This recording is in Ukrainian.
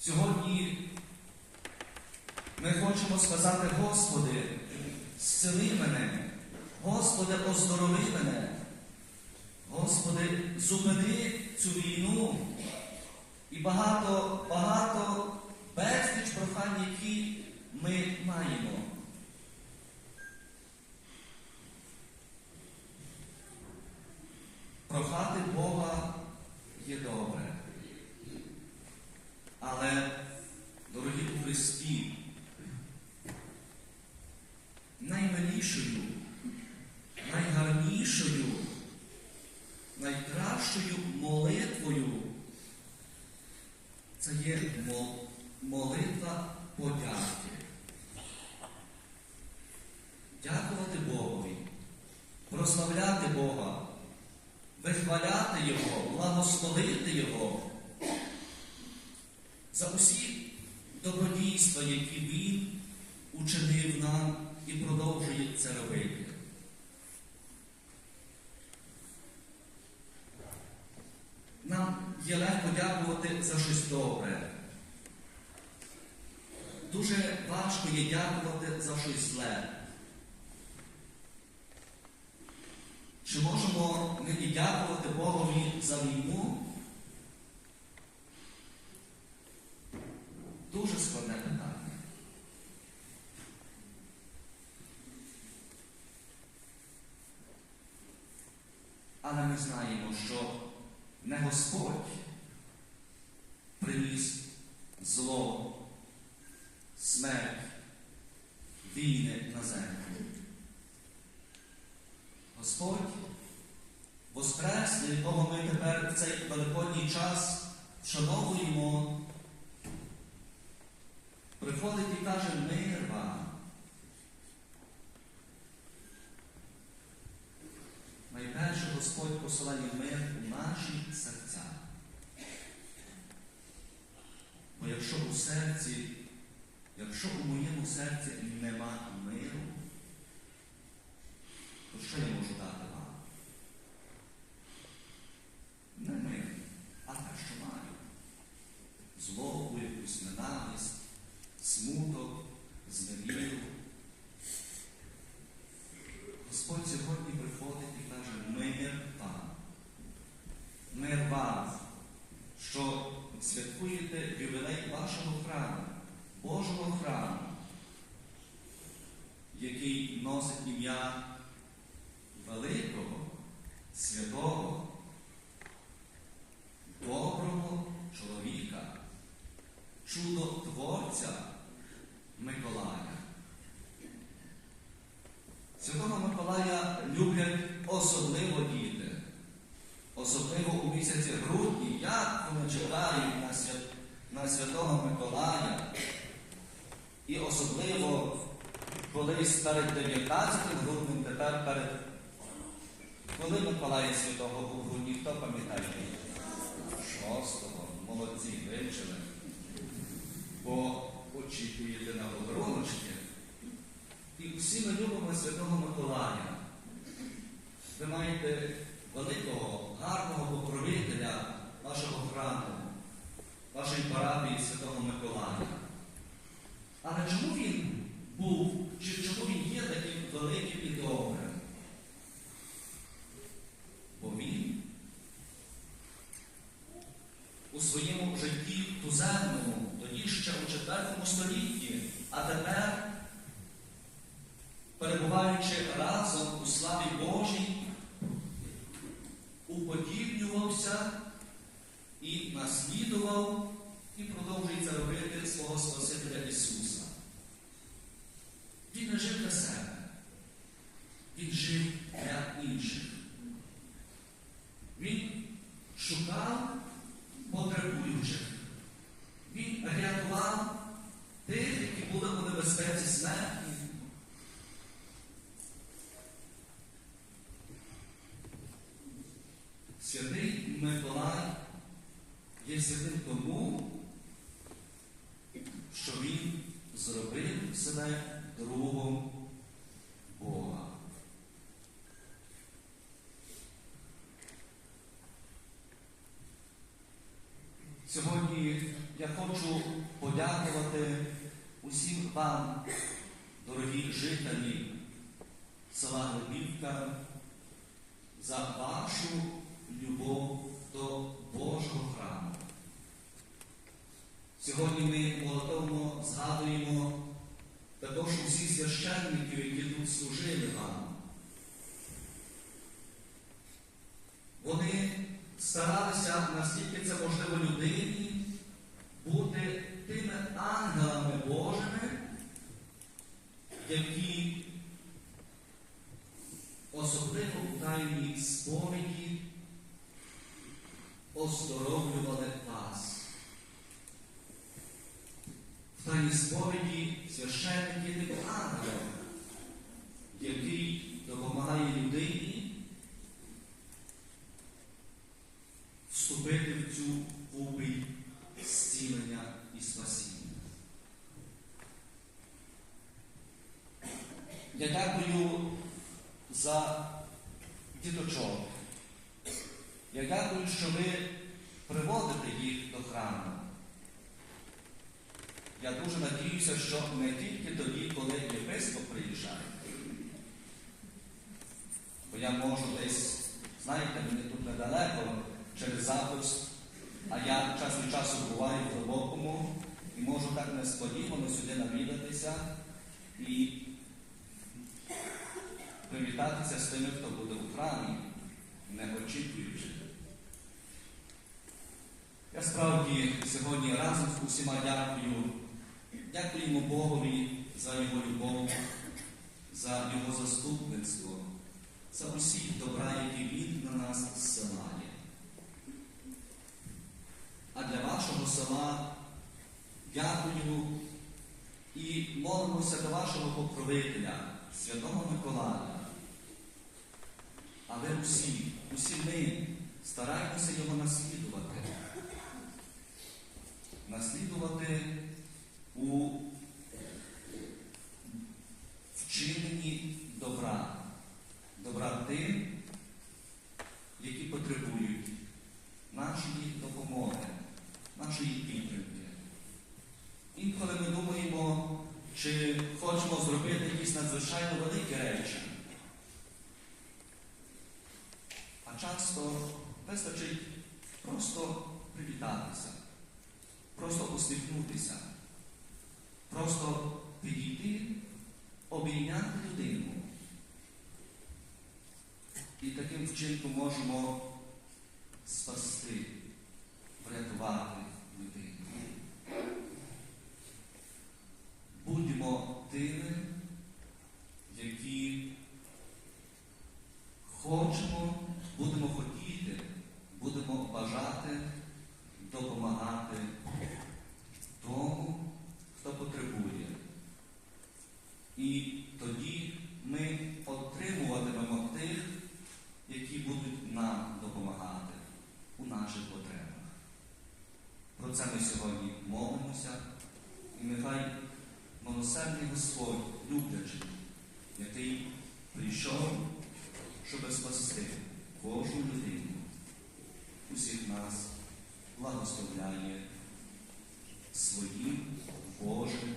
Сьогодні ми хочемо сказати, Господи, зцели мене, Господи, оздорови мене, Господи, зупини цю війну і багато, багато безліч прохань, які ми маємо. Прохати Бога є добре. Але, дорогі у Христі, наймилішою, найгарнішою, найкращою молитвою це є молитва подяки. Дякувати Богові, прославляти Бога, вихваляти Його, благословити Його за усі добродійства, які Він учинив нам і продовжує це робити. Нам є легко дякувати за щось добре. Дуже важко є дякувати за щось зле. Чи можемо ми і дякувати Богові за війну? Дуже складне питання. Але ми знаємо, що не Господь приніс зло, смерть, війни на землю. Господь Воскрес, якого ми тепер в цей великодній час вшановуємо, приходить і каже мир вам. Найперше Господь посилає мир у наші серця. Бо якщо у серці, якщо у моєму серці нема миру, то що я можу дати вам? Не мир, а те, що маю. Злобу, якусь ненависть, смуток, зневіру. Господь сьогодні приходить і каже, мир вам. Мир вам, що святкуєте ювілей вашого храму, Божого храму, який носить ім'я великого, святого, доброго чоловіка, чудотворця Миколая. Святого Миколая люблять особливо діти, особливо у місяці грудні, як вони на Святого Миколая. І особливо колись перед 19 груднем, тепер перед коли Миколая Святого у грудні, хто пам'ятає? Шостого, молодці, вивчили. Бо очікуєте на подаруночки. І всі ми любимо Святого Миколая. Ви маєте великого, гарного покровителя вашого храму, вашої парафії Святого Миколая. Але чому він був, чи чому він є таким великим і добрим? Бо він у своєму житті туземному, тоді ще у IV столітті, а тепер, перебуваючи разом у славі Божій, уподібнювався і наслідував, і продовжує це робити свого Спасителя Ісуса. Він не жив для себе, він жив для інших. Він шукав потребуючих. Він рятував тих, які були у небезпеці смерті. Святий Миколай є святим тому, що він зробив себе другом Бога. Сьогодні я хочу подякувати усім вам, дорогі жителі села Глибівка, за вашу любов до Божого храму. Сьогодні ми молитовно згадуємо також усіх священників, які тут служили вам. Вони старалися, наскільки це можливо людині, бути тими ангелами Божими, які особливо в тайній сповіді оздоровлювали вас. В тайній сповіді священник є типу ангел, який допомагає людині вступити в цю обій зцілення і спасіння. Я дякую за діточок. Я дякую, що ви приводите їх до храму. Я дуже надіюся, що не тільки тоді, коли єпископ приїжджає. Бо я можу десь, знаєте, мені тут недалеко через запуск, а я час від часу буваю в глибокому і можу так несподівано сюди навідатися і привітатися з тими, хто буде у храмі, не очікуючи. Я справді сьогодні разом з усіма дякую. Дякуємо Богові за Його любов, за Його заступництво, за усі добра, які Він на нас зсилає. А для вашого села дякую і молимося до вашого покровителя, Святого Миколая. А ви усі, усі ми стараємося його наслідувати. Наслідувати у вчиненні добра. Добра тим, які потребують нашої допомоги, нашої підтримки. Інколи ми думаємо, чи хочемо зробити якісь надзвичайно великі речі. А часто вистачить просто привітатися, просто усміхнутися, просто підійти, обійняти людину. І таким вчинком можемо спасти, врятувати людину. Будьмо тими, які хочемо, будемо хотіти, будемо бажати допомагати тому, хто потребує. І тоді ми отримуватимемо тих, які будуть нам допомагати у наших потребах. Про це ми сьогодні молимося, і нехай милосердний Господь, люблячий, який прийшов, щоб спасти кожну людину, усіх нас благословляє своїм Божим